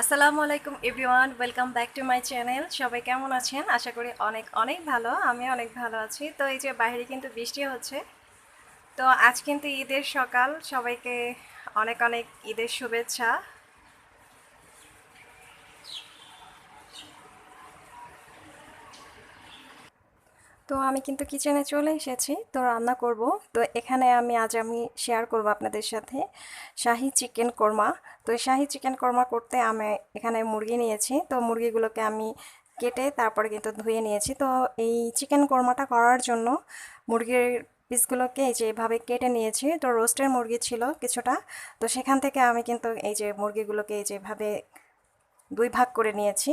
আসসালামু আলাইকুম everyone, welcome back to my channel. সবাই কেমন আছেন? আশা করি অনেক অনেক ভালো, আমি অনেক ভালো আছি। তো এই যে বাইরে কিন্তু বৃষ্টি হচ্ছে। তো আজ কিন্তু ঈদের সকাল, সবাইকে অনেক অনেক ঈদের শুভেচ্ছা। তো আমি কিন্তু কিচেনে চলে এসেছি, তো রান্না করব। তো এখানে আমি আজ আমি শেয়ার করব আপনাদের সাথে শাহি চিকেন কোরমা তো শাহি চিকেন কোরমা করতে আমি এখানে মুরগি নিয়েছি, তো মুরগিগুলোকে আমি কেটে তারপরে কিন্তু ধুয়ে নিয়েছি। তো এই চিকেন কোরমাটা করার জন্য মুরগির পিসগুলোকে এই যে এভাবে কেটে নিয়েছি, তো রোস্টের মুরগি ছিল কিছুটা। তো সেখান থেকে আমি কিন্তু এই যে মুরগিগুলোকে এই যেভাবে দুই ভাগ করে নিয়েছি।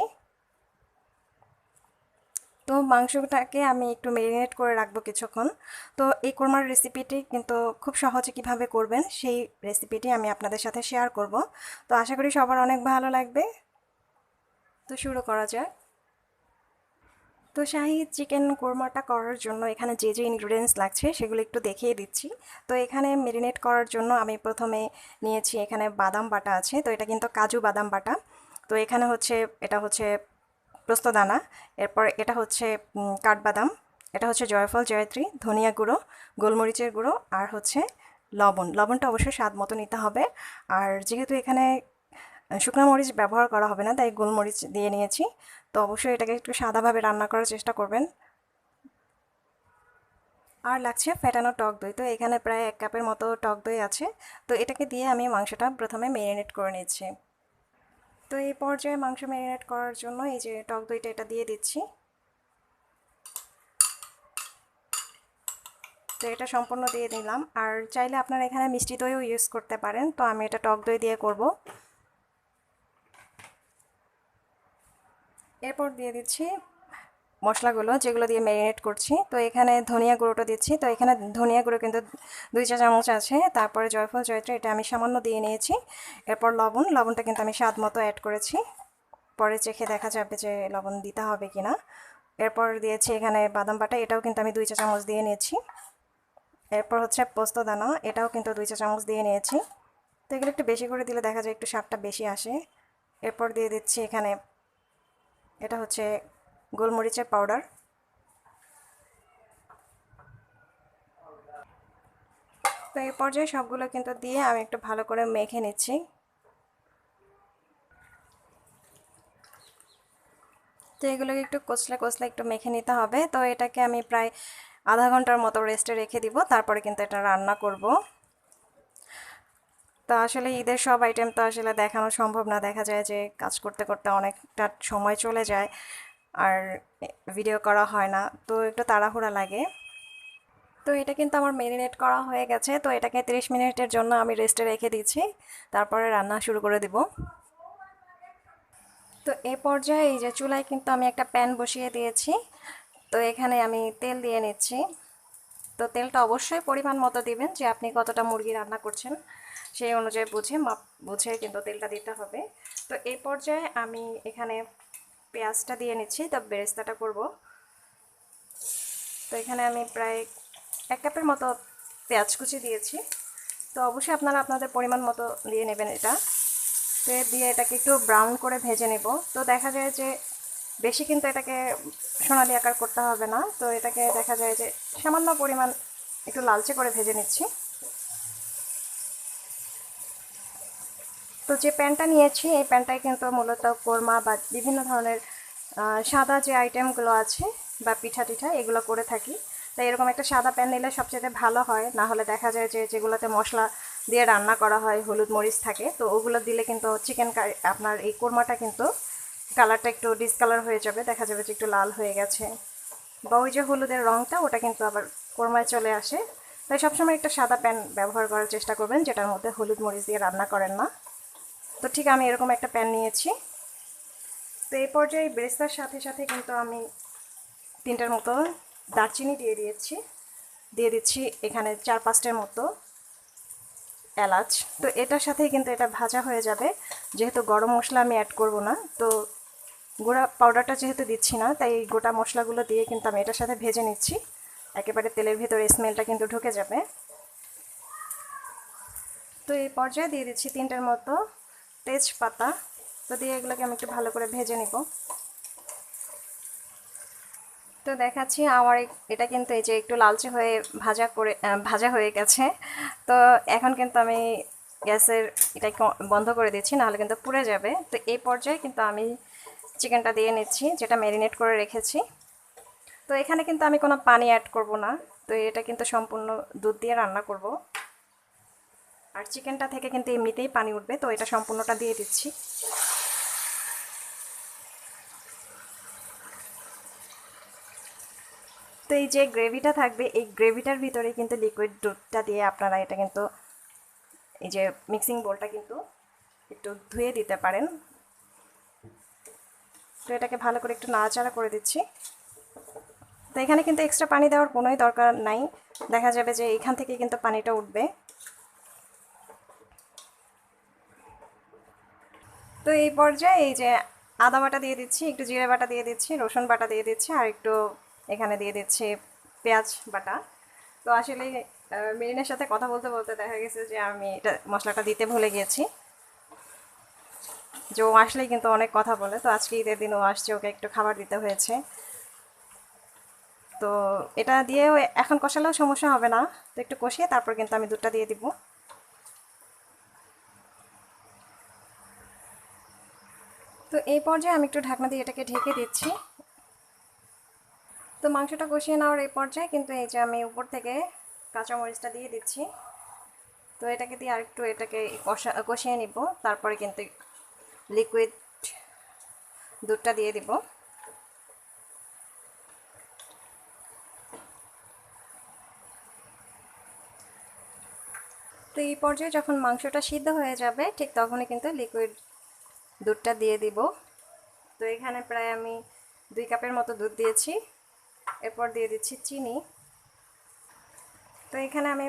তো মাংসটাকে আমি একটু ম্যারিনেট করে রাখব কিছুক্ষণ। তো এই কোরমার রেসিপিটি কিন্তু খুব সহজে কীভাবে করবেন সেই রেসিপিটি আমি আপনাদের সাথে শেয়ার করব। তো আশা করি সবার অনেক ভালো লাগবে। তো শুরু করা যাক। তো শাহি চিকেন কোরমাটা করার জন্য এখানে যে যে ইনগ্রিডিয়েন্টস লাগছে সেগুলো একটু দেখিয়ে দিচ্ছি। তো এখানে মেরিনেট করার জন্য আমি প্রথমে নিয়েছি এখানে বাদাম বাটা আছে, তো এটা কিন্তু কাজু বাদাম বাটা। তো এখানে হচ্ছে, এটা হচ্ছে প্রস্তদানা এরপর এটা হচ্ছে কাঠবাদাম, এটা হচ্ছে জয়ফল, জয়ত্রী, ধনিয়া গুঁড়ো, গোলমরিচের গুঁড়ো আর হচ্ছে লবণ। লবণটা অবশ্যই স্বাদ মতো নিতে হবে। আর যেহেতু এখানে শুকনো মরিচ ব্যবহার করা হবে না, তাই গোলমরিচ দিয়ে নিয়েছি। তো অবশ্যই এটাকে একটু সাদাভাবে রান্না করার চেষ্টা করবেন। আর লাগছে ফেটানো টক দই। তো এখানে প্রায় এক কাপের মতো টক দই আছে। তো এটাকে দিয়ে আমি মাংসটা প্রথমে ম্যারিনেট করে নিচ্ছি। তো এই পর্যায়ে মাংস ম্যারিনেট করার জন্য এই যে টক দইটা এটা দিয়ে দিচ্ছি। তো এটা সম্পূর্ণ দিয়ে দিলাম। আর চাইলে আপনারা এখানে মিষ্টি দইও ইউজ করতে পারেন। তো আমি এটা টক দই দিয়ে করব। এরপর দিয়ে দিচ্ছি মশলাগুলো যেগুলো দিয়ে ম্যারিনেট করছি। তো এখানে ধনিয়া গুঁড়োটা দিচ্ছি। তো এখানে ধনিয়া গুঁড়ো কিন্তু দুই চা চামচ আছে। তারপরে জয়ফল, জয়ত্রী, এটা আমি সামান্য দিয়ে নিয়েছি। এরপর লবণ, লবণটা কিন্তু আমি স্বাদ মতো অ্যাড করেছি। পরে চেখে দেখা যাবে যে লবণ দিতে হবে কি না এরপর দিয়েছি এখানে বাদাম বাটা, এটাও কিন্তু আমি দুই চা চামচ দিয়ে নিয়েছি। এরপর হচ্ছে পোস্ত দানা, এটাও কিন্তু দুই চা চামচ দিয়ে নিয়েছি। তো এগুলো একটু বেশি করে দিলে দেখা যায় একটু স্বাদটা বেশি আসে। এরপর দিয়ে দিচ্ছি এখানে, এটা হচ্ছে গোলমরিচের পাউডার। তো এই পর্যায়ে সবগুলো কিন্তু দিয়ে আমি একটু ভালো করে মেখে নিচ্ছি। তো এগুলোকে একটু কচলে কচলে একটু মেখে নিতে হবে। তো এটাকে আমি প্রায় আধা ঘণ্টার মতো রেস্টে রেখে দিব, তারপরে কিন্তু এটা রান্না করব। তো আসলে ঈদের সব আইটেম তো আসলে দেখানো সম্ভব না। দেখা যায় যে কাজ করতে করতে অনেকটা সময় চলে যায়। আর ভিডিও করা হয় না। তো একটু তাড়াহুড়া লাগে। তো এটা কিন্তু আমার মেরিনেট করা হয়ে গেছে। তো এটাকে 30 মিনিটের জন্য আমি রেস্টে রেখে দিচ্ছি। তারপরে রান্না শুরু করে দিব। তো এ পর্যায়ে এই যে চুলায় কিন্তু আমি একটা প্যান বসিয়ে দিয়েছি। তো এখানে আমি তেল দিয়ে নিচ্ছি। তো তেলটা অবশ্যই পরিমাণ মতো দিবেন যে আপনি কতটা মুরগি রান্না করছেন সেই অনুযায়ী বুঝে মাপ, বুঝে কিন্তু তেলটা দিতে হবে। তো এই পর্যায়ে আমি এখানে পেঁয়াজটা দিয়ে নিচ্ছি, তো বেরেস্তাটা করব। তো এখানে আমি প্রায় এক কাপের মতো পেঁয়াজ কুচি দিয়েছি। তো অবশ্যই আপনারা আপনাদের পরিমাণ মতো দিয়ে নেবেন এটা। তো দিয়ে এটাকে একটু ব্রাউন করে ভেজে নেব। তো দেখা যায় যে বেশি কিন্তু এটাকে সোনালি আকার করতে হবে না। তো এটাকে দেখা যায় যে সামান্য পরিমাণ একটু লালচে করে ভেজে নিচ্ছি। তো যে প্যান্টটা নিয়েছি, এই প্যানটায় কিন্তু মূলত কোরমা বা বিভিন্ন ধরনের সাদা যে আইটেমগুলো আছে বা পিঠা টিঠা, এগুলো করে থাকি। তাই এরকম একটা সাদা প্যান নিলে সবচেয়ে ভালো হয়। না হলে দেখা যায় যে যেগুলোতে মশলা দিয়ে রান্না করা হয়, হলুদ মরিচ থাকে, তো ওগুলো দিলে কিন্তু চিকেন আপনার এই কোরমাটা কিন্তু কালারটা একটু ডিসকালার হয়ে যাবে, দেখা যাবে যে একটু লাল হয়ে গেছে। বা ওই যে হলুদের রঙটা ওটা কিন্তু আবার কোরমায় চলে আসে। তাই সবসময় একটা সাদা প্যান ব্যবহার করার চেষ্টা করবেন, যেটার মধ্যে হলুদ মরিচ দিয়ে রান্না করেন না। তো ঠিক আমি এরকম একটা প্যান নিয়েছি। তো এই পর্যায়ে বেরেস্তার সাথে সাথে কিন্তু আমি তিনটার মতো দারচিনি দিয়ে দিয়েছি। দিয়ে দিচ্ছি এখানে চার পাঁচটার মতো এলাচ। তো এটার সাথেই কিন্তু এটা ভাজা হয়ে যাবে। যেহেতু গরম মশলা আমি অ্যাড করব না, তো গুঁড়া পাউডারটা যেহেতু দিচ্ছি না, তাই গোটা মশলাগুলো দিয়ে কিন্তু আমি এটার সাথে ভেজে নিচ্ছি। একেবারে তেলের ভিতরে স্মেলটা কিন্তু ঢুকে যাবে। তো এই পর্যায়ে দিয়ে দিচ্ছি তিনটার মতো তেজপাতা তো দিয়ে এগুলোকে আমি একটু ভালো করে ভেজে নিব। তো দেখাচ্ছি আমার এটা কিন্তু এই যে একটু লালচে হয়ে ভাজা করে ভাজা হয়ে গেছে। তো এখন কিন্তু আমি গ্যাসের এটাকে বন্ধ করে দিচ্ছি, নাহলে কিন্তু পুড়ে যাবে। তো এই পর্যায়ে কিন্তু আমি চিকেনটা দিয়ে নিচ্ছি, যেটা ম্যারিনেট করে রেখেছি। তো এখানে কিন্তু আমি কোনো পানি অ্যাড করব না। তো এটা কিন্তু সম্পূর্ণ দুধ দিয়ে রান্না করব। আর চিকেনটা থেকে কিন্তু এমনিতেই পানি উঠবে, তো এটা সম্পূর্ণটা দিয়ে দিচ্ছি। তো এই যে গ্রেভিটা থাকবে, এই গ্রেভিটার ভিতরে কিন্তু লিকুইড দুধটা দিয়ে আপনারা এটা কিন্তু, এই যে মিক্সিং বোলটা কিন্তু একটু ধুয়ে দিতে পারেন। তো এটাকে ভালো করে একটু নাড়াচাড়া করে দিচ্ছি। তো এখানে কিন্তু এক্সট্রা পানি দেওয়ার কোনোই দরকার নাই। দেখা যাবে যে এখান থেকে কিন্তু পানিটা উঠবে। তো এই পর্যায়ে এই যে আদা বাটা দিয়ে দিচ্ছি, একটু জিরে বাটা দিয়ে দিচ্ছি, রসুন বাটা দিয়ে দিচ্ছি, আর একটু এখানে দিয়ে দিচ্ছি পেঁয়াজ বাটা। তো আসলে মেরিনের সাথে কথা বলতে বলতে দেখা গেছে যে আমি এটা মশলাটা দিতে ভুলে গিয়েছি। যে ও আসলেই কিন্তু অনেক কথা বলে, তো আজকে ঈদের দিন ও আসছে, ওকে একটু খাবার দিতে হয়েছে। তো এটা দিয়ে এখন কষালেও সমস্যা হবে না, তো একটু কষিয়ে তারপর কিন্তু আমি দুধটা দিয়ে দিব। তো এই পর্যায়ে আমি একটু ঢাকনা দিয়ে এটাকে ঢেকে দিচ্ছি। তো মাংসটা কষিয়ে নেওয়ার এই পর্যায়ে কিন্তু এই যে আমি উপর থেকে কাঁচামরিচটা দিয়ে দিচ্ছি। তো এটাকে দিয়ে আরেকটু এটাকে কষা, কষিয়ে নিব। তারপরে কিন্তু লিকুইড দুধটা দিয়ে দিব। তো এই পর্যায়ে যখন মাংসটা সিদ্ধ হয়ে যাবে, ঠিক তখনই কিন্তু লিকুইড দুধটা দিয়ে দিব। তো এখানে প্রায় আমি দুই কাপের মতো দুধ দিয়েছি। এরপর দিয়ে দিচ্ছি চিনি। তো এখানে আমি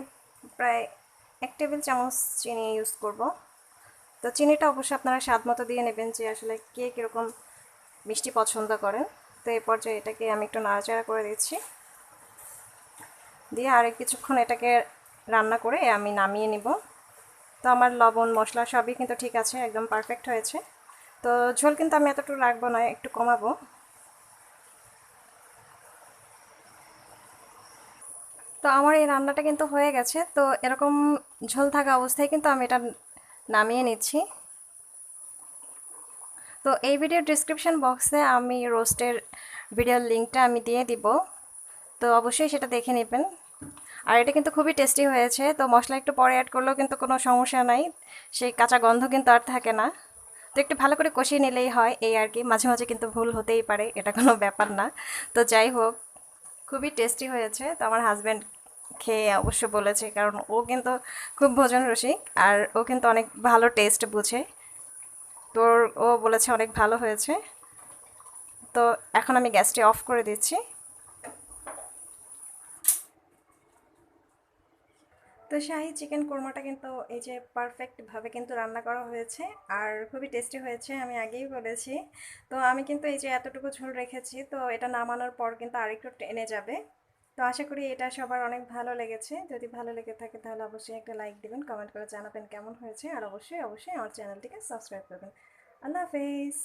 প্রায় এক টেবিল চামচ চিনি ইউজ করব। তো চিনিটা অবশ্যই আপনারা স্বাদ মতো দিয়ে নেবেন যে আসলে কে কীরকম মিষ্টি পছন্দ করেন। তো এই পর্যায়ে এটাকে আমি একটু নাড়াচাড়া করে দিচ্ছি। দিয়ে আর কিছুক্ষণ এটাকে রান্না করে আমি নামিয়ে নিব। তো আমার লবণ, মশলা সবই কিন্তু ঠিক আছে, একদম পারফেক্ট হয়েছে। তো ঝোল কিন্তু আমি এতটুকু রাখব না, একটু কমাবো। তো আমার এই রান্নাটা কিন্তু হয়ে গেছে, তো এরকম ঝোল থাকা অবস্থায় কিন্তু আমি এটা নামিয়ে নিচ্ছি। তো এই ভিডিওর ডিসক্রিপশন বক্সে আমি রোস্টের ভিডিওর লিঙ্কটা আমি দিয়ে দিব, তো অবশ্যই সেটা দেখে নেবেন। আর এটা কিন্তু খুবই টেস্টি হয়েছে, তো মশলা একটু পরে অ্যাড করলেও কিন্তু কোনো সমস্যা নাই, সেই কাঁচা গন্ধ কিন্তু আর থাকে না। তো একটু ভালো করে কষিয়ে নিলেই হয়, এই আর কি। মাঝে মাঝে কিন্তু ভুল হতেই পারে, এটা কোনো ব্যাপার না। তো যাই হোক, খুবই টেস্টি হয়েছে। তো আমার হাজব্যান্ড খেয়ে অবশ্য বলেছে, কারণ ও কিন্তু খুব ভোজন রসিক, আর ও কিন্তু অনেক ভালো টেস্ট বুঝে। তোর, ও বলেছে অনেক ভালো হয়েছে। তো এখন আমি গ্যাসটি অফ করে দিচ্ছি। তো শাহি চিকেন কোরমাটা কিন্তু এই যে পারফেক্টভাবে কিন্তু রান্না করা হয়েছে আর খুবই টেস্টি হয়েছে আমি আগেই বলেছি। তো আমি কিন্তু এই যে এতটুকু ঝোল রেখেছি, তো এটা নামানোর পর কিন্তু আরেকটু টেনে যাবে। তো আশা করি এটা সবার অনেক ভালো লেগেছে। যদি ভালো লেগে থাকে তাহলে অবশ্যই একটা লাইক দিবেন কমেন্ট করে জানাবেন কেমন হয়েছে। আর অবশ্যই অবশ্যই আমার চ্যানেলটিকে সাবস্ক্রাইব করবেন। আল্লাহ হাফেজ।